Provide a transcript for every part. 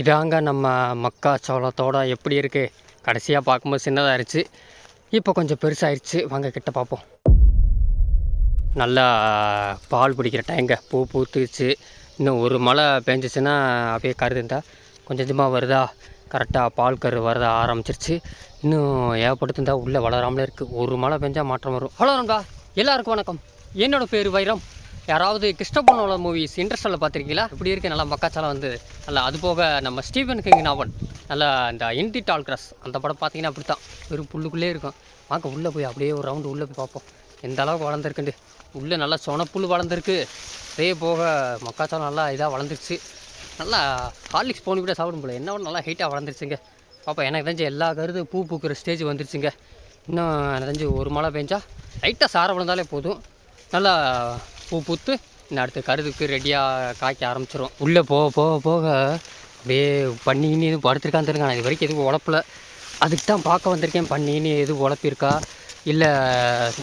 இதாங்க நம்ம மக்காச்சோளத்தோட எப்படி இருக்குது கடைசியாக பார்க்கும்போது சின்னதாக இருந்துச்சு இப்போ கொஞ்சம் பெருசாகிடுச்சு வாங்க கிட்ட பார்ப்போம். நல்லா பால் பிடிக்கிற டைங்க பூ பூத்துச்சு இன்னும் ஒரு மழை பெஞ்சிச்சுன்னா அப்படியே கருதுந்தா கொஞ்சம் கொஞ்சமாக வருதா? கரெக்டாக பால் கரு வரத ஆரம்பிச்சிருச்சு. இன்னும் ஏகப்படுத்திருந்தால் உள்ளே வளராமலே இருக்குது ஒரு மழை பெஞ்சால் மாற்றம் வரும். ஹலோ எல்லாருக்கும் வணக்கம். என்னோட பேர் வைரம். யாராவது கிருஷ்ணபுனோட மூவிஸ் இன்ட்ரெஸ்டில் பார்த்துருக்கீங்களா? இப்படி இருக்கு நல்லா மக்காச்சாலம் வந்து நல்லா அது போக நம்ம ஸ்டீவன் கிங் நாவன் நல்லா இந்த இந்தி டால் கிராஸ் அந்த படம் பார்த்தீங்கன்னா அப்படி தான் வெறும் புல்லுக்குள்ளே இருக்கும். வாங்க உள்ளே போய் அப்படியே ஒரு ரவுண்டு உள்ளே போய் பார்ப்போம். எந்த அளவுக்கு வளர்ந்துருக்குண்டு உள்ளே நல்லா சொனப்புல் வளர்ந்துருக்கு. அதே போக மக்காச்சோளம் நல்லா இதாக வளர்ந்துருச்சு. நல்லா ஹார்லிக்ஸ் போனி கூட சாப்பிடும் போல என்ன நல்லா ஹைட்டாக வளர்ந்துருச்சுங்க. பாப்பா எனக்கு தெரிஞ்சு எல்லா கருது பூ பூக்கிற ஸ்டேஜ் வந்துருச்சுங்க. இன்னும் எனக்கு தெரிஞ்சு ஒரு மழை பெஞ்சா லைட்டாக சார விழுந்தாலே போதும். நல்லா பூ பூத்து இந்த அடுத்த கருதுக்கு ரெடியாக காய்க்க ஆரம்பிச்சிடும் உள்ளே போக போக போக அப்படியே பண்ணின்னு எதுவும் படுத்துருக்கான்னு தெரியுங்க நான் இது வரைக்கும் எதுவும் உழப்பல. அதுக்கு தான் பார்க்க வந்திருக்கேன். பண்ணின்னு எதுவும் உழப்பிருக்கா? இல்லை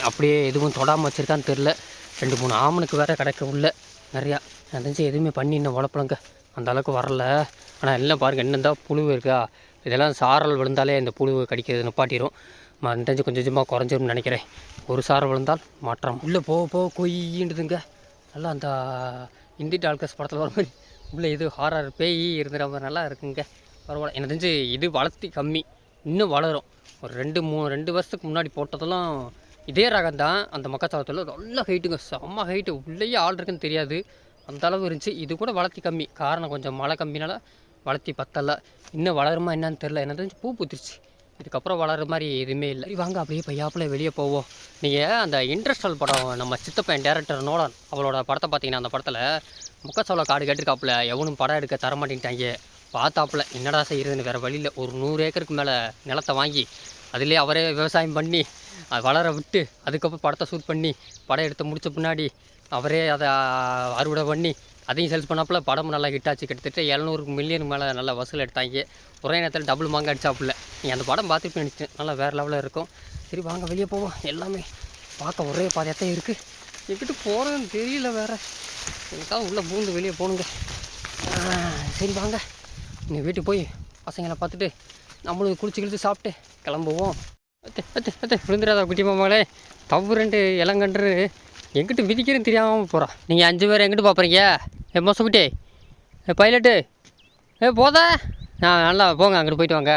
அப்படியே எதுவும் தொடாமல் வச்சுருக்கான்னு தெரில. ரெண்டு மூணு ஆமனுக்கு வேறு கிடைக்க உள்ள. நிறையா. நான் தெரிஞ்சு எதுவுமே பண்ணி இன்னும் உழப்பலங்க. அந்த அளவுக்கு வரல. ஆனால் எல்லாம் பாருங்கள் இன்னும் தான் புழு இருக்கா? இதெல்லாம் சாரல் விழுந்தாலே இந்த புழு கடிக்கிறது நிப்பாட்டிடும் மண்டஞ்சு கொஞ்சம் கொஞ்சமாக குறைஞ்சிரும்னு நினைக்கிறேன். ஒரு சார் விழுந்தால் மாற்றம். உள்ளே போக போக கொய்யின்டுதுங்க நல்லா அந்த இந்தி டால்கஸ் படத்தில் வர மாதிரி உள்ளே இது ஹாரர் பேய் இருந்துற மாதிரி நல்லா இருக்குங்க. பரவாயில்ல. எனக்கு தெரிஞ்சு இது வளர்த்தி கம்மி. இன்னும் வளரும். ஒரு ரெண்டு மூணு ரெண்டு வருஷத்துக்கு முன்னாடி போட்டதெல்லாம் இதே ரகம் தான். அந்த மக்காச்சோளத்தில் நல்ல ஹைட்டுங்க செம்ம ஹைட்டு உள்ளேயே ஆள் இருக்குன்னு தெரியாது. அந்த அளவு இருந்துச்சு. இது கூட வளர்த்தி கம்மி. காரணம் கொஞ்சம் மழை கம்மினால வளர்த்தி பத்தல. இன்னும் வளருமா என்னன்னு தெரில என்ன தெரிஞ்சு பூ பூத்துருச்சு. இதுக்கப்புறம் வளர்ற மாதிரி எதுவுமே இல்லை. சரி வாங்க அப்படியே பையாப்பில் வெளியே போவோம். நீங்கள் அந்த இன்ட்ரெஸ்டல் படம் நம்ம சித்தப்பையன் டேரக்டர் நோலன் அவளோட படத்தை பார்த்தீங்கன்னா அந்த படத்தில் முக்கச்சோள காடு கேட்டிருக்காப்புல. எவனும் படம் எடுக்க தர மாட்டேங்கிட்டாங்க பார்த்தாப்புல என்னடா செய்கிறதுன்னு வேறு வழியில் ஒரு நூறு ஏக்கருக்கு மேலே நிலத்தை வாங்கி அதிலே அவரே விவசாயம் பண்ணி அது வளர விட்டு அதுக்கப்புறம் படத்தை ஷூட் பண்ணி படம் எடுத்து முடித்த பின்னாடி அவரே அதை அறுவடை பண்ணி அதையும் சேல்ஸ் பண்ணாப்புல படமும் நல்லா ஹிட் ஆச்சு. கிட்டத்தட்ட எழுநூறு மில்லியன் மேலே நல்லா வசூல் எடுத்தாங்க. ஒரே நேரத்தில் டபுள் மாங்க அடிச்சாப்புல. நீங்கள் அந்த படம் பார்த்துட்டு நினச்சேன் நல்லா வேறு லெவலில் இருக்கும். சரி வாங்க வெளியே போவோம். எல்லாமே பார்க்க ஒரே பாதையாக தான் இருக்குது எங்கிட்ட போகிறேன்னு தெரியல வேறு. எனக்காக உள்ளே பூந்து வெளியே போகணுங்க சரி வாங்க. நீ வீட்டுக்கு போய் பசங்களை பார்த்துட்டு நம்மளும் குளிச்சு கிழிச்சு சாப்பிட்டு கிளம்புவோம். அத்தை அத்தை அத்தை விழுந்துடாதா குட்டி மாமாங்களே தவு ரெண்டு இளங்கன்று எங்கிட்டு மிதிக்கிறேன்னு தெரியாமல் போகிறான் நீங்கள் அஞ்சு பேர் எங்கிட்டு பார்ப்பறீங்க ஏ மோசக்குட்டி ஏ பைலட்டு. ஏ போதா. நான் நல்லா போங்க அங்கிட்டு போயிட்டு வாங்க.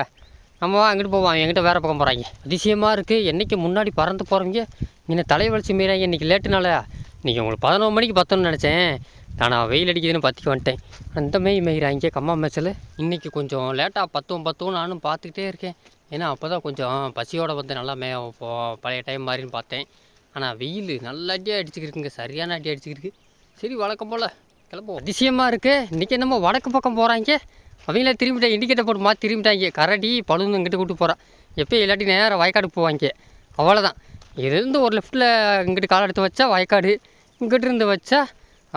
நம்ம வா அங்கிட்டு போவோம். எங்கிட்ட வேறு பக்கம் போகிறாங்க அதிசயமாக இருக்குது என்றைக்கு முன்னாடி பறந்து போகிறவங்க நீங்கள் தலை வலிச்சு மீறாங்க. இன்றைக்கி லேட்டுனால இன்றைக்கி உங்களுக்கு பதினோரு மணிக்கு பத்தணும்னு நினச்சேன். நான் வெயில் அடிக்குதுன்னு பற்றிக்கு வந்துட்டேன். அந்த மேய் மேய்கிறாங்க கம்மா மேய்ச்சல். இன்றைக்கி கொஞ்சம் லேட்டாக பத்தும் பத்தும் நானும் பார்த்துக்கிட்டே இருக்கேன். ஏன்னா அப்போ தான் கொஞ்சம் பசியோடு வந்து நல்லா மே பழைய டைம் மாதிரின்னு பார்த்தேன். ஆனால் வெயில் நல்ல அடியாக அடிச்சுக்கிருக்குங்க. சரியான அடி அடிச்சுக்கிருக்கு. சரி வழக்கம் போல் கிளம்புவோம். அதிசயமாக இருக்குது இன்றைக்கி என்னமோ வடக்கு பக்கம் போகிறாங்க அவங்களே திரும்பிட்டாங்க இண்டிகேட்டர் போட்டு மாற்றி திரும்பிட்டாங்க. கரடி பழுந்து இங்கிட்டு கூட்டு போகிறான் எப்போ இல்லாட்டி நேராக வயக்காடு போவாங்க. அவ்வளோதான் இதுலேருந்து ஒரு லெஃப்ட்டில் இங்கிட்டு கால் எடுத்து வச்சா வயக்காடு. இங்கிட்டு இருந்து வச்சா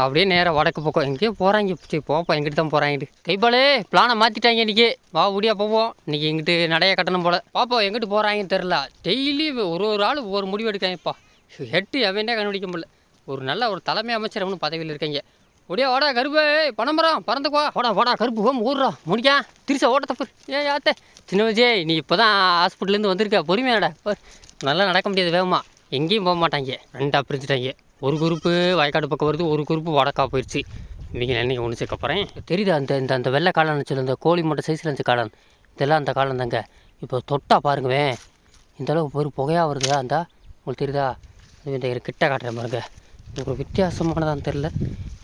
அப்படியே நேராக வடக்கு பக்கம். எங்கேயோ போகிறாங்க சரி போப்பா எங்கிட்டு தான் போகிறாங்கட்டு கைப்பாலே பிளானை மாற்றிட்டாங்க இன்றைக்கி வா முடியா போவோம். இன்றைக்கி எங்கிட்டு நடைய கட்டணும் போல். பாப்போம் எங்கிட்டு போகிறாங்கன்னு தெரில டெய்லி ஒரு ஒரு ஆள் ஒவ்வொரு முடிவு எடுக்காங்கப்பா ஹெட்டு எவனே கண்டுபிடிக்க முடியல? ஒரு நல்ல ஒரு தலைமை அமைச்சர் அவனு பதவியில் இருக்காங்க. ஒடியா வாடா கருப்பு. பணமரம் பறந்துக்குவா வாடா வாடா கருப்பு ஹோம் ஊர்றா முடிக்கா திருசா ஓட்ட தப்பு ஏ யாத்தே சின்ன விஜய் நீ இப்போ தான் ஹாஸ்பிட்டல்லேருந்து வந்திருக்க. பொறுமையாடா. நல்லா நடக்க முடியாது வேகமா. எங்கேயும் போக மாட்டாங்க. ரெண்டாக பிரிச்சுட்டாங்க ஒரு குரூப்பு வயக்காடு பக்கம் வருது ஒரு குரூப்பு வடக்கா போயிடுச்சு இவங்க என்னைக்கு ஒன்று போகிறேன் தெரியுதா அந்த இந்த அந்த வெள்ளை காளான் வச்சு இந்த கோழி மூட்டை சைஸில் இருந்துச்சு காளான். இதெல்லாம் அந்த காளான் தாங்க. இப்போ தொட்டா பாருங்கவேன் இந்த அளவுக்கு ஒரு புகையாக வருதா அந்த உங்களுக்கு தெரியுதா? இது இரு கிட்ட காட்டுறேன் பாருங்க. ஒரு வித்தியாசமானதான்னு தெரில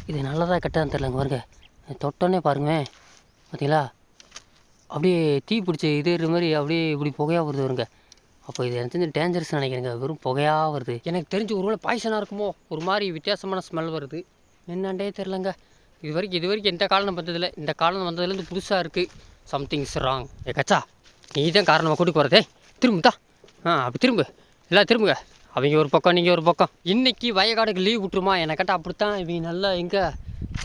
இது நல்லதாக கெட்டதான் தெரிலங்க பாருங்க. தொட்டோன்னே பாருங்களேன் பார்த்தீங்களா அப்படியே தீ பிடிச்சி இது மாதிரி அப்படியே இப்படி புகையாக வருது வருங்க அப்போ இது எனக்கு தெரிஞ்சு டேஞ்சரஸ் நினைக்கிறேங்க. வெறும் புகையாக வருது. எனக்கு தெரிஞ்சு ஒரு வேளை பாய்சனாக இருக்குமோ? ஒரு மாதிரி வித்தியாசமான ஸ்மெல் வருது. என்னண்டே தெரிலங்க இது வரைக்கும் இது வரைக்கும் எந்த காலம் வந்ததில்லை. இந்த காலம் வந்ததுலேருந்து புதுசாக இருக்குது சம்திங்ஸ் ராங் ஏ கச்சா. நீ தான் காரணமாக கூட்டிக்கு வரதே திரும்புதா ஆ அப்படி திரும்பு. எல்லாம் திரும்புங்க. அவங்க ஒரு பக்கம் நீங்கள் ஒரு பக்கம். இன்றைக்கி வயக்காடுக்கு லீவ் விட்டுருமா? என்னை கேட்டால் அப்படித்தான். இவங்க நல்லா எங்கே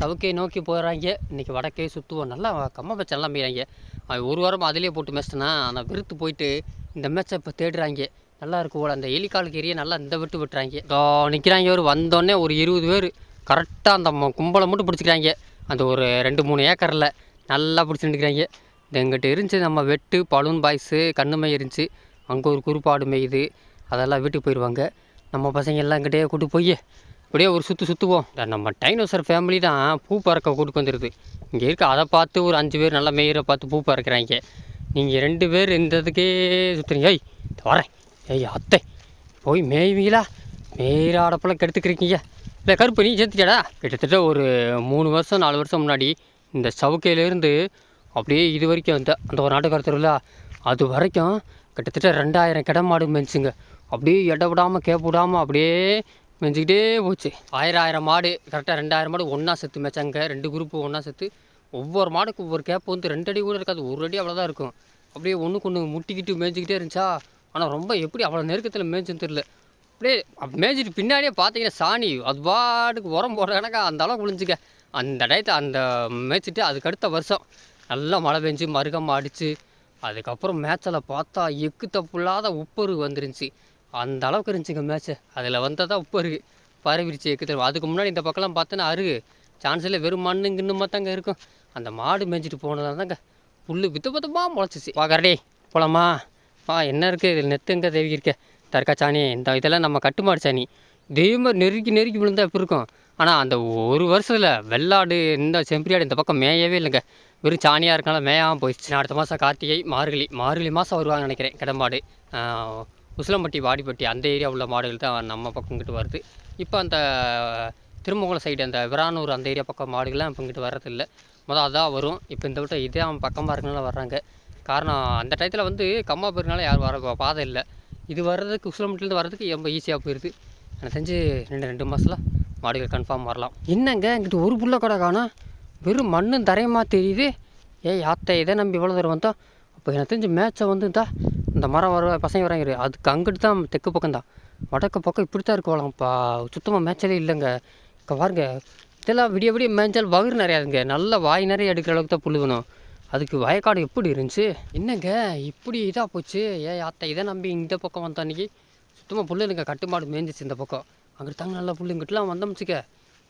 சவுக்கை நோக்கி போகிறாங்க இன்றைக்கி வடக்கே சுற்றுவோம் நல்லா கம்ம மேட்ச் எல்லாம் போயிறாங்க அவன் ஒரு வாரம் அதிலே போட்டு மேட்ச்னா அந்த வெறுத்து போயிட்டு இந்த மேட்சை இப்போ தேடுறாங்க. நல்லா இருக்கு போல. அந்த எலிக்காலுக்கு ஏரியா நல்லா இந்த விட்டு விட்டுறாங்க. இதோ நிற்கிறாங்க ஒரு வந்தோடனே ஒரு இருபது பேர். கரெக்டாக அந்த ம- கும்பலை மட்டும் பிடிச்சிக்கிறாங்க. அந்த ஒரு ரெண்டு மூணு ஏக்கரில் நல்லா பிடிச்சி நிற்கிறாங்க எங்கிட்ட இருந்துச்சு நம்ம வெட்டு பலூன் பாய்ஸு கண்ணுமை இருந்துச்சு. அங்கே ஒரு குறுப்பாடு மேயுது. அதெல்லாம் வீட்டுக்கு போயிடுவாங்க. நம்ம பசங்க எல்லாம் கூட்டு போய் அப்படியே ஒரு சுற்று சுற்றுவோம் நம்ம டைனோசர் ஃபேமிலி தான் பூ பறக்க கூட்டுக்கு வந்துடுது இங்கே இருக்க அதை பார்த்து ஒரு அஞ்சு பேர் நல்லா மேயிற பார்த்து பூ பறக்கிறாங்க. நீங்கள் ரெண்டு பேர் இந்த இதுக்கே சுற்றுறீங்க ஐய் வரேன். ஏய் அத்தை போய் மேய்வீங்களா? மேயிற அடப்பெல்லாம் கெடுத்துக்கிறீங்க. இல்லை கருப்பு நீ சேர்த்துக்கடா கிட்டத்தட்ட ஒரு மூணு வருஷம் நாலு வருஷம் முன்னாடி இந்த சவுக்கையிலேருந்து அப்படியே இது வரைக்கும் அந்த அந்த ஒரு நாட்டுக்கார திருவிழா அது வரைக்கும் கிட்டத்தட்ட ரெண்டாயிரம் கிடமாடு மேய்ச்சிங்க அப்படியே இட விடாமல் கேப் விடாமல் அப்படியே மெஞ்சிக்கிட்டே போச்சு. ஆயிரம் ஆயிரம் மாடு கரெக்டாக ரெண்டாயிரம் மாடு ஒன்றா செத்து மேய்ச்சாங்க ரெண்டு குரூப்பு ஒன்றா செத்து. ஒவ்வொரு மாடுக்கு ஒவ்வொரு கேப் வந்து ரெண்டு அடி கூட இருக்காது ஒரு அடி அவ்வளோதான் இருக்கும். அப்படியே ஒன்றுக்கு ஒன்று முட்டிக்கிட்டு மேய்ஞ்சிக்கிட்டே இருந்துச்சா? ஆனால் ரொம்ப எப்படி அவ்வளோ நெருக்கத்தில் மேய்ச்சுன்னு தெரில அப்படியே அப்ப மேய்ச்சிட்டு பின்னாடியே பார்த்தீங்கன்னா சாணி அது பாட்டுக்கு உரம் போடுற கணக்கா? அந்த அளவுக்கு விழுந்துச்சுக்க அந்த டயத்தை அந்த மேய்ச்சிட்டு அதுக்கு அடுத்த வருஷம் நல்லா மழை பெஞ்சு மருகமாக அடித்து அதுக்கப்புறம் மேய்ச்சலை பார்த்தா எக்கு தப்பு இல்லாத உப்பரு வந்துருந்துச்சு. அந்த அளவுக்கு இருந்துச்சுங்க மேட்ச்சு அதில் வந்தால் தான் உப்பரு பரவிருச்சு எக்கு அதுக்கு முன்னாடி இந்த பக்கம்லாம் பார்த்தோன்னா அருகு. சான்ஸ் இல்லை வெறும் மண்ணு இன்னுமா தாங்க இருக்கும். அந்த மாடு மேய்ச்சிட்டு போனதாக தாங்க புல் வித்து பத்தமாக முளைச்சிச்சு. பார்க்கறடே போலாமா? வா என்ன இருக்குது இதில் நெத்துங்க தேவி இருக்க? தற்கா சாணி இந்த இதெல்லாம் நம்ம கட்டுமாடு சாணி. இதே மாதிரி நெருக்கி நெருக்கி விழுந்தா எப்படி இருக்கும்? ஆனால் அந்த ஒரு வருஷத்தில் வெள்ளாடு இந்த செம்பரியாடு இந்த பக்கம் மேயவே இல்லைங்க. வெறும் சாணியாக இருக்கனால மேயாமல் போயிடுச்சு. அடுத்த மாதம் கார்த்திகை மார்கழி மார்கழி மாதம் வருவாங்கன்னு நினைக்கிறேன் கிடமாடு. உசிலம்பட்டி வாடிப்பட்டி அந்த ஏரியா உள்ள மாடுகள் தான் நம்ம பக்கங்கிட்டு வருது. இப்போ அந்த திருமங்கலம் சைடு அந்த விரானூர் அந்த ஏரியா பக்கம் மாடுகள்லாம் இப்போ இங்கிட்டு வர்றதில்ல. மொதல் அதான் வரும். இப்போ இந்த விட்ட இதே அவன் பக்கமாக இருக்கனால வர்றாங்க. காரணம் அந்த டயத்தில் வந்து கம்மா போயிருனால யாரும் வர பாதை இல்லை. இது வர்றதுக்கு உசிலம்பட்டிலேருந்து வர்றதுக்கு ரொம்ப ஈஸியாக போயிடுது எனக்கு செஞ்சு ரெண்டு ரெண்டு மாதத்தில் மாடுகள் கன்ஃபார்ம் வரலாம். என்னங்க? இங்கிட்டு ஒரு புள்ள கடை காணோம் வெறும் மண்ணும் தரையமாக தெரியுது? ஏய் யாத்தை இதை நம்பி இவ்வளோ தூரம் வந்தோம். அப்போ எனக்கு தெரிஞ்சு மேட்சை வந்து இருந்தால் இந்த மரம் வர பசங்க வராங்க அதுக்கு அங்கிட்டு தான் தெற்கு பக்கம் தான். வடக்கு பக்கம் இப்படி தான் இருக்குவாங்கப்பா சுத்தமாக மேய்ச்சலே இல்லைங்க. இப்போ பாருங்க. இதெல்லாம் விடிய விடிய மேய்ச்சல் வயிறு நிறையாதுங்க. நல்லா வாய் நிறைய எடுக்கிற அளவுக்கு தான் புல் வேணும் அதுக்கு வயக்காடு எப்படி இருந்துச்சு? என்னங்க? இப்படி இதாக போச்சு. ஏ அத்தை இதை நம்பி இந்த பக்கம் வந்த அன்றைக்கி சுத்தமாக புல் இருங்க கட்டுமாடு மேய்ஞ்சிச்சு இந்த பக்கம். அங்கிட்டு தாங்க நல்லா புல் இங்கிட்டலாம் வந்தோம்ச்சுக்க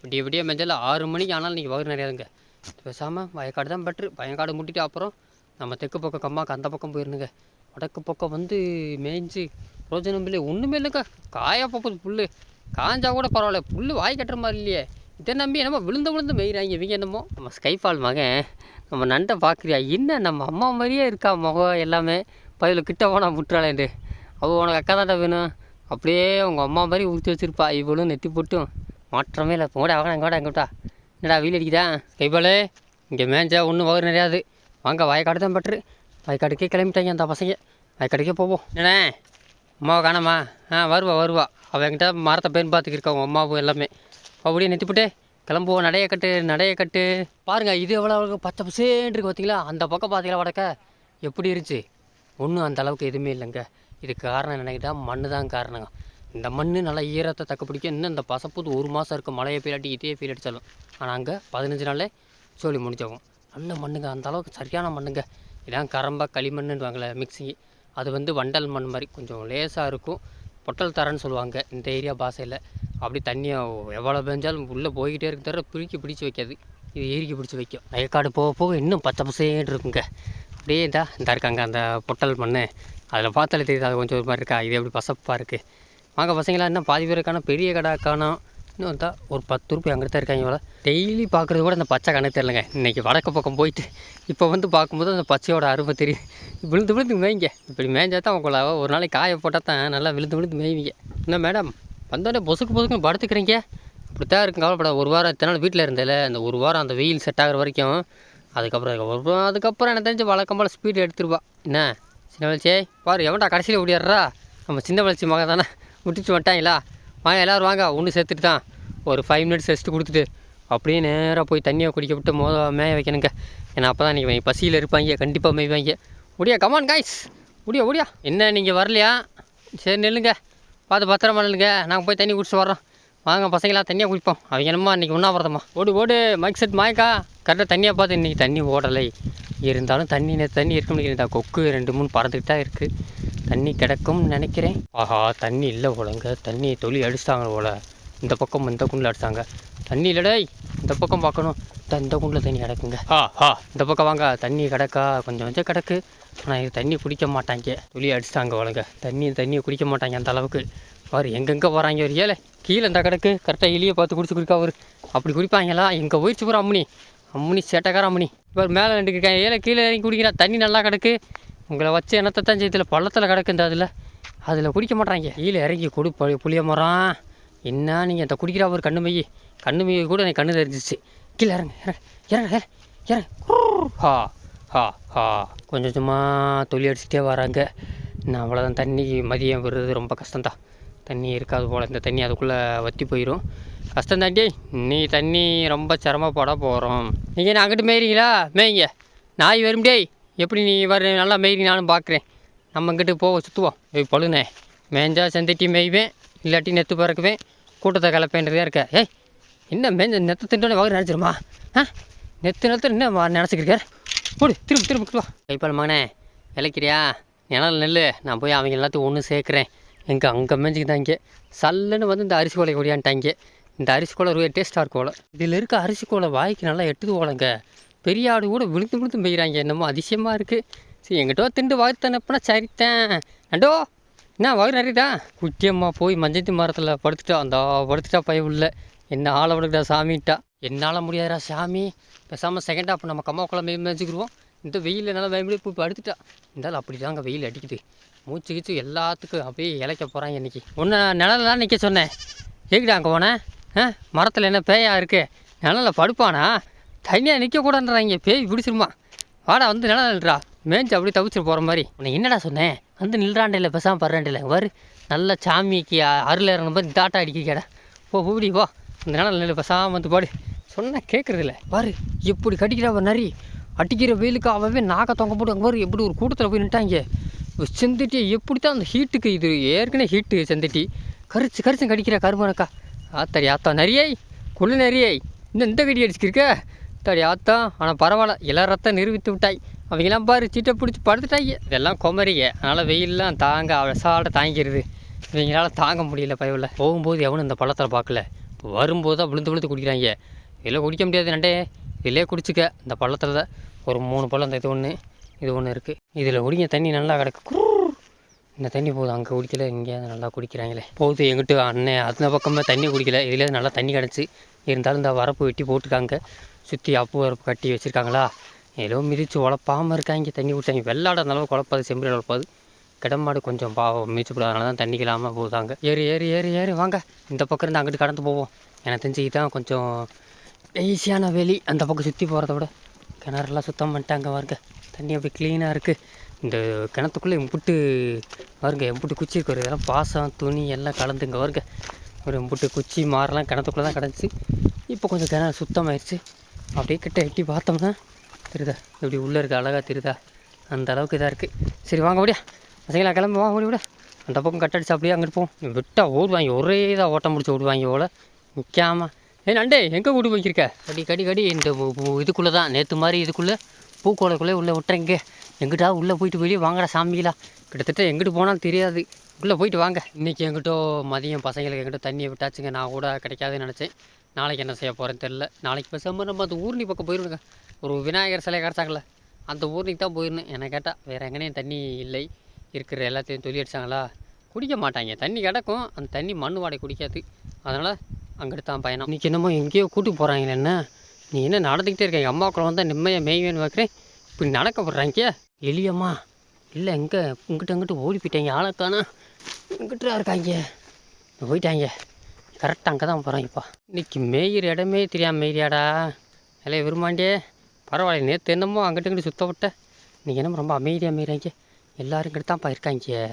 விடிய விடிய மேய்ச்சல் ஆறு மணிக்கு ஆனாலும் நீங்கள் வயிறு நிறையாதுங்க. பேசாமல் வயக்காடு தான் பெட்ரு வயக்காடு முட்டிட்டு அப்புறம் நம்ம தெற்கு பக்கம் கம்மாக்கு அந்த பக்கம் போயிருந்துங்க. வடக்கு பக்கம் வந்து மேய்ஞ்சி ரோஜனம் இல்லை ஒன்றுமே இல்லைக்கா காயா போகுது புல் காஞ்சா கூட பரவாயில்ல. புல் வாய் கட்டுற மாதிரி இல்லையே. இதை நம்பி என்னமோ விழுந்து விழுந்து மேய்கிறாங்க இவங்க என்னமோ. நம்ம ஸ்கைஃபால் மகன் நம்ம நண்டை பார்க்குறியா என்ன நம்ம அம்மா மாதிரியே இருக்கா முகம் எல்லாமே? பதில் கிட்ட போனால் முட்டுறாளேண்டு அவள் உனக்கு அக்கா தாண்டா வேணும். அப்படியே உங்கள் அம்மா மாதிரி ஊற்றி வச்சுருப்பா. இவளும் நெத்தி போட்டும். மாற்றமே இல்லை. போட அவன் எங்கடா எங்கிட்டா என்னடா வெயில் அடிக்குதா? ஸ்கைபாலே இங்கே மேஞ்சா ஒன்றும் வகர் நிறையாது. வாங்க வயக்காடு தான் பெட்ரு வயக்காடுக்கே கிளம்பிட்டாங்க அந்த பசங்க வயக்காடுக்கே போவோம் என்னண்ணே அம்மாவை காணம்மா ஆ வருவா வருவா அவள் என்கிட்ட மரத்தை பேர் பார்த்துக்கிருக்கா உங்கள் அம்மாவும் எல்லாமே அப்படியே நிறுத்திவிட்டு கிளம்புவோம் நடைய கட்டு நடைய கட்டு பாருங்க இது எவ்வளோ அழகு பச்சை பசேன்னு இருக்கு பார்த்தீங்களா அந்த பக்கம் பார்த்தீங்களா வடக்க எப்படி இருந்துச்சு ஒன்றும் அந்த அளவுக்கு எதுவுமே இல்லைங்க இதுக்கு காரணம் நினைக்கிட்டா மண் தான் காரணங்க இந்த மண் நல்லா ஈரத்தை தக்க பிடிக்கும் இன்னும் இந்த பசப்புது ஒரு மாதம் இருக்கும் மழையை பெய்யாட்டி இதே பெய்ய அடித்தாலும் ஆனால் அங்கே பதினஞ்சு நாளே சோழி முடிஞ்சாகும் நல்ல மண்ணுங்க அந்த அளவுக்கு சரியான மண்ணுங்க இதான் கரம்பா களிமண்ணுவாங்களே மிக்சி அது வந்து வண்டல் மண் மாதிரி கொஞ்சம் லேசாக இருக்கும். பொட்டல் தரன்னு சொல்லுவாங்க இந்த ஏரியா பாசையில் அப்படி தண்ணியை எவ்வளோ பெஞ்சாலும் உள்ளே போய்கிட்டே இருக்க தவிர பிடிக்கி பிடிச்சி வைக்காது. இது ஏரிக்கு பிடிச்சி வைக்கும். வயக்காடு போக போக இன்னும் பச்சை பசேன்னு இருக்குங்க. அப்படியே இந்தா இந்த இருக்காங்க அந்த பொட்டல் மண் அதில் பார்த்தாலே தெரியுது அது கொஞ்சம் ஒரு மாதிரி இருக்கா இது எப்படி பசப்பாக இருக்குது வாங்க பசங்களா இன்னும் பாதி பேருக்கான பெரிய கடை காணோம் இன்னும் வந்தால் ஒரு பத்து ரூபாய் அங்கே தான் இருக்காங்க இவ்வளோ டெய்லி பார்க்குறது கூட அந்த பச்சை கணக்கு தெரிலங்க இன்றைக்கி வடக்கு பக்கம் போயிட்டு இப்போ வந்து பார்க்கும்போது அந்த பச்சையோட அருமை தெரியும் விழுந்து விழுந்து மேய்ங்க. இப்படி மேய்ஞ்சா தான் உங்களை ஒரு நாளைக்கு காய போட்டால் தான் நல்லா விழுந்து விழுந்து மேய்வீங்க. என்ன மேடம் வந்தோடனே பொசுக்கு பொசுக்கு படுத்துக்கிறீங்க? இப்படித்தான் இருக்கும். கவலைப்பட ஒரு வாரம் இத்தனை நாள் வீட்டில் இருந்தேல அந்த ஒரு வாரம் அந்த வெயில் செட் ஆகிற வரைக்கும் அதுக்கப்புறம் அதுக்கப்புறம் அதுக்கப்புறம் எனக்கு தெரிஞ்சு வழக்கம் போல் ஸ்பீடு எடுத்துருவா. என்ன? சின்ன வளர்ச்சியே? பாரு எவன்டா கடைசியில் ஓடிடுறா நம்ம சின்ன வளர்ச்சி மகன் தானே விட்டுட்டு வந்துட்டாங்களா? வாங்க எல்லோரும் வாங்க. ஒன்று சேர்த்துட்டு தான். ஒரு ஃபைவ் மினிட்ஸ் ரெஸ்ட்டு கொடுத்துட்டு அப்படியே நேராக போய் தண்ணியை குடிக்க விட்டு மோத மேய வைக்கணுங்க. ஏன்னா அப்போ தான் நீங்கள் பசியில் இருப்பாங்க. கண்டிப்பாக மேய்வாங்க. முடியா கமான் காய்ஸ் முடியா முடியா என்ன நீங்கள் வரலையா? சரி நில்லுங்க. பார்த்து பத்திரமா நில்லுங்க. நாங்கள் போய் தண்ணி குடிச்சிட்டு வரோம் வாங்க பசங்களாம் தண்ணியாக குடிப்போம். அவங்க என்னம்மா இன்றைக்கி உண்ணாவிரதம்மா ஓடு ஓடு. மைக் செட் மாய்க்கா கரெக்டாக தண்ணியாக பார்த்து இன்றைக்கி தண்ணி ஓடலை. இருந்தாலும் தண்ணி தண்ணி இருக்குன்னு நினைக்கிறேன் கொக்கு ரெண்டு மூணு பறந்துக்கிட்டு இருக்குது தண்ணி கிடக்கும்னு நினைக்கிறேன். ஆஹா தண்ணி இல்லை போலங்க. தண்ணி தொழில் அடிச்சிட்டாங்க போல. இந்த பக்கம் இந்த குண்டில் அடிச்சாங்க. தண்ணி இல்லடே இந்த பக்கம் பார்க்கணும். இந்த குண்டில் தண்ணி கிடக்குங்க. ஆ ஆ. இந்த பக்கம் வாங்க. தண்ணி கிடக்கா? கொஞ்சம் கொஞ்சம் கிடக்கு. ஆனால் இது தண்ணி குடிக்க மாட்டாங்க. துளி அடிச்சிட்டாங்க வளங்க தண்ணி தண்ணியை குடிக்க மாட்டாங்க அந்த அளவுக்கு. பாரு எங்கெங்கே போகிறாங்க ஒரு ஏழை. கீழே இந்த கிடக்கு. கரெக்டாக எலியை பார்த்து குடிச்சு குடிக்கா அவர். அப்படி குடிப்பாங்களா? எங்கே போயிடுச்சு போகிற அம்முனி. அம்முனி சேட்டக்கார அம்முனி. இப்போ மேலே ரெண்டு ஏழை கீழே இறங்கி குடிக்கிறா. தண்ணி நல்லா கிடக்கு. உங்களை வச்சு என்னத்தை தான் செய்யத்தில் பள்ளத்தில் கிடக்கு இந்த அதில். அதில் குடிக்க மாட்டாங்க கீழே இறங்கி கொடு புளிய மரம். என்ன நீங்கள் அந்த குடிக்கிற ஒரு கண்ணு மையி? கண்ணு மைய கூட எனக்கு கண்ணு தெரிஞ்சிச்சு. கீழே இறங்க இறங்க இறங்க இறங்க ஹா ஹா ஹா. கொஞ்சம் சும்மா தொழில் அடிச்சுட்டே வராங்க. நான் அவ்வளோதான் தண்ணி மதியம் விடுறது ரொம்ப கஷ்டம்தான் தண்ணி இருக்காது போல். இந்த தண்ணி அதுக்குள்ளே வற்றி போயிடும் கஷ்டம் தாண்டி நீ தண்ணி ரொம்ப சிரமப்பட போகிறோம் நீங்கள் என்ன அங்கிட்டு மேய்றீங்களா? மேய்ங்க. நாய் வரும் டேய். எப்படி நீ வர நல்லா மேய்றி நானும் பார்க்குறேன் நம்ம இங்கிட்டு போக சுற்றுவோம் ஏய் பழுனே. மேய்ஞ்சா செந்தட்டி மேய்வேன். இல்லாட்டி நெத்து பறக்குவேன். கூட்டத்தை கலப்பேன்றதே இருக்க. ஏய் என்ன மேஞ்ச நெத்த திண்டோடனே வகை நினச்சிருமா ஆ? நெத்து நெத்து என்ன நினச்சிக்கிருக்கார் போடு திரும்ப திரும்ப வா. கைப்பால் மகனே விளைக்கிறியா? நிழல் நெல் நான் போய் அவங்க எல்லாத்தையும் ஒன்று சேர்க்குறேன். எங்கே அங்கே மேய்ஞ்சிக்கிட்டாங்க சல்லுன்னு வந்து இந்த அரிசி கொலை கொடியான்ட்டாங்க இந்த அரிசி கோலை ரொம்ப டேஸ்ட்டாக இருக்கும் இதில் இருக்க அரிசி கோலை வாய்க்கு நல்லா எட்டுது போலங்க பெரிய ஆடு கூட விழுந்து விழுந்து பெய்கிறாங்க என்னமோ அதிசயமாக இருக்குது சரி எங்கிட்டோ திண்டு வாய் தனப்புனா சரித்தேன். அண்டோ என்ன வயிறு நிறையடா குட்டியம்மா போய் மஞ்சத்தி மரத்தில் படுத்துட்டா. அந்த படுத்துட்டா பய உள்ள. என்ன ஆளை விடுக்கடா சாமிட்டா என்னால் முடியாதுடா சாமி. பேசாமல் செகண்ட் ஹாஃப் நம்ம கம்மா குழம்பு மேய்ச்சிக்கிடுவோம் இந்த வெயிலில் நல்லா பயப்படி போய் படுத்துட்டா. இருந்தாலும் அப்படி தாங்க வெயில் அடிக்குது. மூச்சு கீச்சு எல்லாத்துக்கும் அப்படியே இழைக்க போகிறாங்க இன்னைக்கு. ஒன்று நிழலாம் நிற்க சொன்னேன். ஏகிடா அங்கே போனேன் ஆ மரத்தில் என்ன பேயா இருக்குது நிழலில் படுப்பானா? தனியாக நிற்கக்கூடாதுன்றாங்க பேய் பிடிச்சிருமா. வாடா வந்து நிழல் நில்றா. மேய்ஞ்சி அப்படியே தவிச்சிட்டு போகிற மாதிரி. உன்னை என்னடா சொன்னேன்? வந்து நில்றாண்டில்ல பேசாமல் பர்றாண்டில்ல வரு. நல்ல சாமிக்கு அருள் இறங்கின மாதிரி தாட்டா அடிக்கிறடா போ பூடி போ. இந்த நிழல் நில்லு பேசாமல் வந்து பாடு. சொன்னால் கேட்குறதில்ல பாரு எப்படி கடிக்கிறா நரி. அடிக்கிற வெயிலுக்கு அவவே நாக்க தொங்க போட்டு அங்கே பாரு எப்படி ஒரு கூட்டத்தில் போய் நின்ட்டாங்க. செந்தட்டி எப்படி தான் அந்த ஹீட்டுக்கு இது? ஏற்கனவே ஹீட்டு செந்தட்டி. கரிச்சு கரிச்சு கடிக்கிற கருமனக்கா ஆத்தாடி ஆத்தா நிறையை குள்ள நிறையை இன்னும் இந்த கடி அடிச்சுக்கிருக்க தாடி ஆத்தா ஆனால் பரவாயில்ல. எல்லா ரத்தம் நிரூபித்து விட்டாய். அவங்கெல்லாம் பாரு சீட்டை பிடிச்சி படுத்துட்டாங்க இதெல்லாம் குமரிங்க. அதனால் வெயிலெலாம் தாங்க அவசாட தாங்கிடுது இவங்களால தாங்க முடியல பயவில். போகும்போது எவனும் இந்த பள்ளத்தில் பார்க்கல. வரும்போது தான் விழுந்து விழுந்து குடிக்கிறாங்க இதில் குடிக்க முடியாது நண்டே. இதிலே குடிச்சிக்க. இந்த பள்ளத்தில் தான் ஒரு மூணு பள்ளம் இந்த இது ஒன்று இது ஒன்று இருக்குது இதில் குடிங்க தண்ணி நல்லா கிடக்கு. இந்த தண்ணி போகுது அங்கே குடிக்கல இங்கே நல்லா குடிக்கிறாங்களே. போகுது எங்கிட்ட அண்ணன் அந்த பக்கமே தண்ணி குடிக்கல. இதில் நல்லா தண்ணி கிடச்சி. இருந்தாலும் இந்த வரப்பு வெட்டி போட்டுருக்காங்க. சுற்றி அப்பு வரப்பு கட்டி வச்சுருக்காங்களா? ஏதோ மிதித்து உழப்பாமல் இருக்காங்க. தண்ணி குடிச்சாங்க. வெள்ளாட அந்த அளவுக்கு குழப்பாது செம்பரி உழப்பாது. கிடமாடு கொஞ்சம் பாவம். மிதிச்சு தான் தண்ணிக்கு இல்லாமல் போகுதாங்க. ஏறி ஏறி ஏறி ஏறி. வாங்க. இந்த பக்கம் இருந்து அங்கிட்டு கடந்து போவோம். எனக்கு தெரிஞ்சு இதுதான் கொஞ்சம் ஈஸியான வெளி அந்த பக்கம் சுற்றி போகிறத விட கிணறுலாம் சுத்தம் பண்ணிட்டாங்க வாருங்க தண்ணி அப்படி க்ளீனாக இருக்குது இந்த கிணத்துக்குள்ளே எம்புட்டு வருங்க எம்புட்டு குச்சி இருக்கு இதெல்லாம் பாசம் துணி எல்லாம் கலந்துங்க வருங்க ஒரு எம்புட்டு குச்சி மாறலாம் கிணத்துக்குள்ளே தான் கிடந்துச்சு. இப்போ கொஞ்சம் கிணறு சுத்தமாயிருச்சு. அப்படியே கிட்ட எட்டி பார்த்தோம்னா தெரியுதா? இப்படி உள்ளே இருக்க அழகாக தெரியுதா? அந்த அளவுக்கு இதாக இருக்குது சரி வாங்க முடியா பசங்களா கிளம்பி வாங்க முடிய விட அந்த பக்கம் கட்டடிச்சு அப்படியே அங்கிட்டு போவோம். விட்டால் ஓடுவாங்க ஒரே இதாக ஓட்டம் முடிச்சு ஓடுவாங்க இவ்வளோ நிற்காம ஏ நண்டே எங்கே கூட்டு போய்க்கிருக்க? கடி கடி கடி. இந்த இதுக்குள்ளே தான். நேற்று மாதிரி இதுக்குள்ளே பூக்கோளைக்குள்ளே உள்ளே விட்டுறேங்க எங்கிட்டா உள்ளே போயிட்டு வெளியே வாங்கடா சாமிகளா. கிட்டத்தட்ட எங்கிட்டு போனாலும் தெரியாது. உள்ளே போயிட்டு வாங்க. இன்றைக்கி எங்கிட்டோ மதியம் பசங்களுக்கு எங்கிட்ட தண்ணியை விட்டாச்சுங்க. நான் கூட கிடைக்காதுன்னு நினச்சேன். நாளைக்கு என்ன செய்ய போகிறேன்னு தெரில நாளைக்கு பேசாமல் நம்ம அந்த ஊர்னி பக்கம் போயிடுங்க ஒரு விநாயகர் சிலை கிடச்சாங்களே அந்த ஊர்னிக்கு தான் போயிடணும் என்னை கேட்டால் வேறு எங்கேனையும் தண்ணி இல்லை. இருக்கிற எல்லாத்தையும் தொழில் அடிச்சாங்களா? குடிக்க மாட்டாங்க. தண்ணி கிடக்கும். அந்த தண்ணி மண் வாடகை குடிக்காது. அதனால் அங்கிட்டு தான் பயணம். இன்றைக்கி என்னமோ எங்கேயோ கூட்டி போகிறாங்களே என்ன? நீ என்ன நடந்துக்கிட்டே இருக்க? எங்கள் அம்மாக்குள்ள வந்தால் நிம்மதியாக மேய்வேன்னு வைக்கிறேன். இப்படி நடக்க விட்றாங்க. எலியம்மா இல்லை எங்கே இங்கிட்ட அங்கிட்டு ஓடி போயிட்டாங்க ஆளக்கானா? இங்கிட்ட இருக்காங்க. போயிட்டாங்க. கரெக்டாக அங்கே தான் போகிறாங்கப்பா இன்றைக்கி மேயிற இடமே தெரியாமல் மேயிறியாடா? இல்லை விரும்பாண்டே? பரவாயில்ல நேற்று என்னமோ அங்கிட்ட இங்கிட்டு சுத்த விட்ட. நீங்கள் என்னமோ ரொம்ப அமைதியாக மேய்றாங்க. எல்லோரும் இங்கிட்டு தான்ப்பா இருக்காங்க.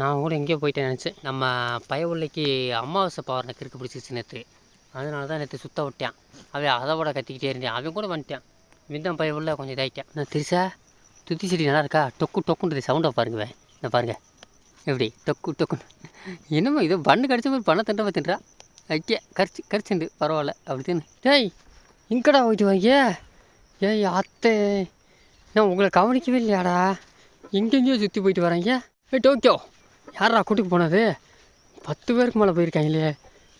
நான் கூட எங்கேயோ போயிட்டேன் நினச்சேன். நம்ம பயவுள்ளைக்கு அமாவாசை பவரனை கிறுக்கு பிடிச்சிச்சு நேற்று அதனால தான் நேற்று சுத்த விட்டேன். அவன் அதை விட கத்திக்கிட்டே இருந்தேன். அவன் கூட வந்துட்டான். விந்தம் பயவுள்ள கொஞ்சம் இதாகிட்டேன் நான் திருசா துத்தி செடி நல்லா இருக்கா? டொக்கு டொக்குன்றது சவுண்டை பாருங்க இந்த பாருங்க. எப்படி? டொக்கு டொக்குன்னு என்னமோ இதோ பண்ணு கடிச்ச மாதிரி பண்ண தின்ற தின்றா. ஐக்கிய கரிச்சு கரிச்சுண்டு. பரவாயில்ல. அப்படி தின்னு. டேய் இங்கடா போயிட்டு வாங்க ஏய் அத்தை. நான் உங்களை கவனிக்கவே இல்லையாடா. எங்கெங்கேயோ சுற்றி போயிட்டு வராங்க. ஏய் டோக்கியோ. யாரா கூட்டிட்டு போனது? பத்து பேருக்கு மேலே போயிருக்காங்களே.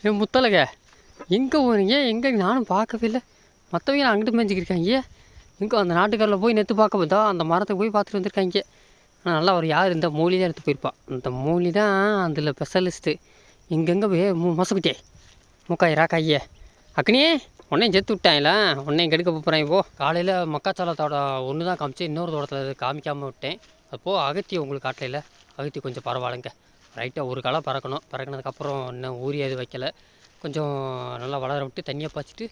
ஏ முத்தலக எங்கே போகிறீங்க எங்கே? நானும் பார்க்கவே இல்லை. மற்றவங்க அங்கிட்டு மேஞ்சிக்கிருக்காங்க இங்கே அந்த நாட்டுக்காரில் போய் நெத்து பார்க்க பார்த்தா அந்த மரத்துக்கு போய் பார்த்துட்டு வந்திருக்காங்க. ஆனால் நல்லா ஒரு யார் இந்த மூலி தான் எடுத்து போயிருப்பா. அந்த மூலி தான் அதில் ஸ்பெஷலிஸ்ட்டு இங்கெங்கே போய் மு மொசக்குட்டே மூக்காய் ராக்காயே அக்னியே உன்னையும் செத்து விட்டாங்களா உன்னையும் கெடுக்க போகிறேன் இப்போ காலையில் மக்காச்சோளத்தோட ஒன்று தான் காமிச்சு இன்னொரு தோட்டத்தில் காமிக்காமல் விட்டேன். அப்போது அகத்தி உங்களுக்கு காட்டலையில் அகத்தி கொஞ்சம் பரவாயில்லைங்க. ரைட்டாக ஒரு களை பறக்கணும். பறக்கினதுக்கப்புறம் இன்னும் ஊறி அது வைக்கல. கொஞ்சம் நல்லா வளர விட்டு தண்ணியை பாய்ச்சிட்டு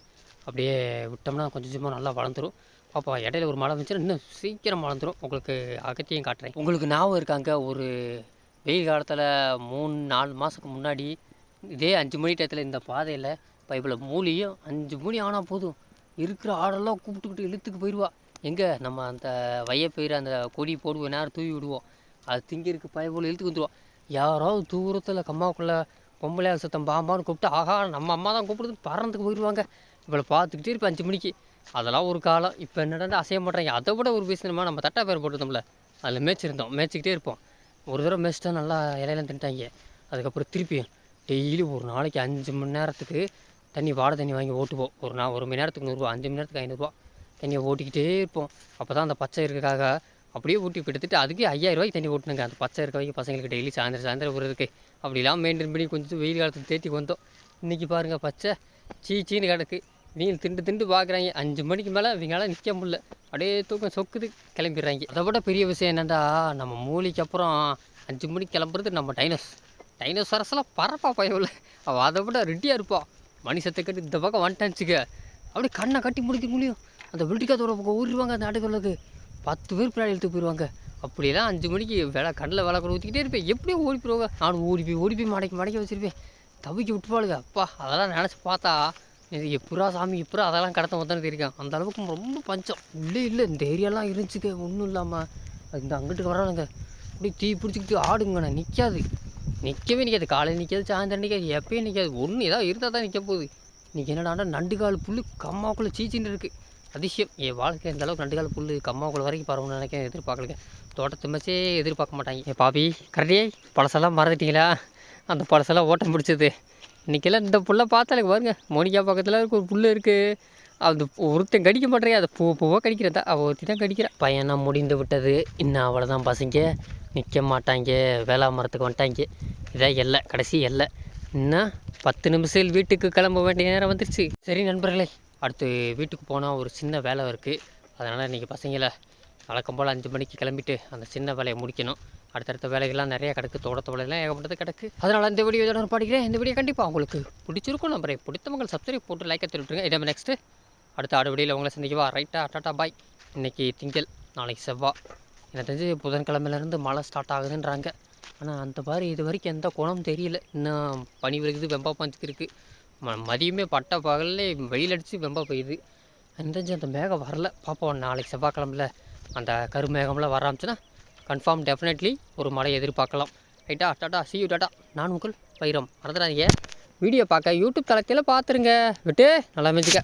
அப்படியே விட்டோம்னா கொஞ்சம் கொஞ்சமாக நல்லா வளர்ந்துடும் பாப்பா இடையில ஒரு மழை வந்துச்சுன்னா இன்னும் சீக்கிரம் வளர்ந்துரும் உங்களுக்கு அகத்தியும் காட்டுறேன். உங்களுக்கு ஞாபகம் இருக்காங்க ஒரு வெயில் காலத்தில் மூணு நாலு மாதத்துக்கு முன்னாடி இதே அஞ்சு மணி டயத்தில் இந்த பாதையில் பைப்பில் மூலியும் அஞ்சு மணி ஆனால் போதும். இருக்கிற ஆடெல்லாம் கூப்பிட்டுக்கிட்டு இழுத்துக்கு போயிடுவா எங்கே? நம்ம அந்த வையப்பயிர் அந்த கொடி போடுவோம் நேரம் தூவி விடுவோம். அது திங்கிறதுக்கு பைப்பில் இழுத்துக்கு வந்துடுவோம் யாராவது தூரத்தில் கம்மாவுக்குள்ளே பொம்பளையார் சத்தம் பாம்பான்னு கூப்பிட்டு ஆஹா நம்ம அம்மா தான் கூப்பிடுதுன்னு பறந்துக்கு போயிடுவாங்க இவளை பார்த்துக்கிட்டே இருப்பேன் அஞ்சு மணிக்கு. அதெல்லாம் ஒரு காலம். இப்போ என்னடா அசைய மாட்டாங்க அதை விட ஒரு பேசணுமா நம்ம தட்டா பேர் போட்டுருந்தோம்ல. அதில் மேய்ச்சிருந்தோம். மேய்ச்சிக்கிட்டே இருப்போம். ஒரு தடவை மேய்ச்சிட்டா நல்லா இலையெல்லாம் தின்ட்டாங்க அதுக்கப்புறம் திருப்பி டெய்லி ஒரு நாளைக்கு அஞ்சு மணி நேரத்துக்கு தண்ணி வாடை தண்ணி வாங்கி ஓட்டுவோம். ஒரு நாள் ஒரு மணி நேரத்துக்கு நூறுரூவா அஞ்சு மணி நேரத்துக்கு ஐநூறுரூவா தண்ணியை ஓட்டிக்கிட்டே இருப்போம். அப்போ தான் அந்த பச்சை இருக்கக்காக அப்படியே ஊட்டி கிட்டத்தட்ட அதுக்கே ஐயாயிரம் ரூபாய்க்கு தண்ணி ஓட்டுனுங்க. அந்த பச்சை இருக்க பசங்களுக்கு டெய்லி சாயந்தரம் சாயந்தரம் விடுறதுக்கு. அப்படிலாம் மெயின்டைன் பண்ணி கொஞ்சம் வெயில் காலத்துக்கு தேத்தி வந்தோம். இன்றைக்கி பாருங்கள் பச்சை. சீ சீன்னு கிடக்கு. இவங்க திண்டு திண்டு பார்க்குறாங்க. அஞ்சு மணிக்கு மேலே இவங்களால நிற்க முடில அப்படியே தூக்கம் சொக்குது கிளம்பிடுறாங்க. அதை விட பெரிய விஷயம் என்னென்னா நம்ம மூலிக்கு அப்புறம் அஞ்சு மணிக்கு கிளம்புறது நம்ம டைனோஸ். டைனோசரஸ்லாம் பறப்பா பயவில் அவள் அதை விட ரெடியாக இருப்பாள் மணி சத்தை கட்டி இந்த பக்கம் வந்துட்டாச்சுக்க அப்படியே கண்ணை கட்டி முடிக்க முடியும். அந்த வில்டிக்காத்தோட பக்கம் ஊறிடுவாங்க அந்த நாட்டுகளுக்கு பத்து பேர் பின்னாடி எடுத்து போயிடுவாங்க. அப்படியெல்லாம் அஞ்சு மணிக்கு வேலை கண்ணில் வேலை கூட ஊற்றிக்கிட்டே இருப்பேன். எப்படியும் ஓடி போயிடுவாங்க. நானும் ஓடி போய் ஓடி போய் மடக்கி மடக்கி வச்சிருப்பேன். தவிக்க விட்டுப்பாளுங்க அப்பா அதெல்லாம் நினச்சி பார்த்தா இது எப்புறா சாமி எப்புறா அதெல்லாம் கடத்த மொத்தம் தெரியும் அந்த அளவுக்கு ரொம்ப பஞ்சம். இல்லை இல்லை இந்த ஏரியாலாம் இருந்துச்சுக்க ஒன்றும் இல்லாமல் இந்த அங்கிட்டு வரானுங்க அப்படியே தீ பிடிச்சிக்கிட்டு ஆடுங்கண்ணா நிற்காது நிற்கவே நிற்காது காலையில் நிற்காது சாயந்தரம் நிற்காது எப்பயும் நிற்காது ஒன்று ஏதாவது இருந்தால் தான் நிற்க போகுது. இன்றைக்கி என்னடாண்டா நண்டு கால் புல் கம்மாவுக்குள்ளே சீச்சின்னு இருக்குது அதிசயம். என் வாழ்க்கை இந்த அளவுக்கு நண்டு கால் புல் கம்மாவுக்குள்ள வரைக்கும் பரவணும்னு நினைக்க எதிர்பார்க்கலங்க. தோட்டத்தை மச்சே எதிர்பார்க்க மாட்டாங்க. என் பாபி கரெக்டே பழசெல்லாம் மறந்துட்டீங்களா? அந்த பழசெல்லாம் ஓட்டம் பிடிச்சது. இன்றைக்கெல்லாம் இந்த புல்லை பார்த்தாலே பாருங்க மோனிகா பக்கத்தில் ஒரு புல் இருக்குது அது ஒருத்தன் கடிக்க மாட்டேறியா அதை பூ பூவாக கடிக்கிறதா அவள் ஒருத்தி தான் கடிக்கிறான் பையனாக முடிந்து விட்டது. இன்னும் அவ்வளோதான் பசங்க. நிற்க மாட்டாங்க வேளா மரத்துக்கு வந்துட்டாங்க. இதான் எல்லை கடைசி எல்லை. இன்னும் பத்து நிமிஷத்தில் வீட்டுக்கு கிளம்ப வேண்டிய நேரம் வந்துருச்சு. சரி நண்பர்களே அடுத்து வீட்டுக்கு போனால் ஒரு சின்ன வேலை இருக்குது அதனால் இன்றைக்கி பசங்களை வழக்கம் போல் அஞ்சு மணிக்கு கிளம்பிட்டு அந்த சின்ன வேலையை முடிக்கணும். அடுத்தடுத்த வேலைகள்லாம் நிறைய கிடக்கு தோட்டத்து வேலையெல்லாம் ஏகப்பட்டது கிடக்கு. அதனால் இந்த வீடியோ இதோட படிக்கிறேன். இந்த வீடியோ கண்டிப்பாக உங்களுக்கு பிடிச்சிருக்கும் நம்பரை பிடித்தவங்க சப்ஸ்கிரைப் போட்டு லைக்கை திருட்டுருங்க இதே நெக்ஸ்ட்டு அடுத்த ஆடு வீடியோவில் உங்களை சந்திக்குவா? ரைட்டா டாட்டா பாய் இன்றைக்கி திங்கள் நாளைக்கு செவ்வாய் எனக்கு தெரிஞ்சு புதன்கிழமையிலேருந்து மழை ஸ்டார்ட் ஆகுதுன்றாங்க. ஆனால் அந்த மாதிரி இது வரைக்கும் எந்த குணம் தெரியல. இன்னும் பனி விழுகுது வெம்பா பாஞ்சுக்கு இருக்குது ம மதியமே பட்ட பகல்லே வெயில் அடித்து வெம்பா பெய்யுது. எனக்கு தெரிஞ்சு அந்த மேகம் வரல. பார்ப்போம் நாளைக்கு செவ்வாய்க்கிழமில் அந்த கருமேகம்லாம் வர ஆரம்பிச்சுன்னா கன்ஃபார்ம் டெஃபினெட்லி ஒரு மழை எதிர்பார்க்கலாம். ரைட்டா டாட்டா சி யூ டாட்டா நான் உங்கள் வைரம். மறந்துடாதீங்க. வீடியோ பார்க்க யூடியூப் தளத்தில் பார்த்துருங்க. விட்டு நல்லா அமைஞ்சிக்க.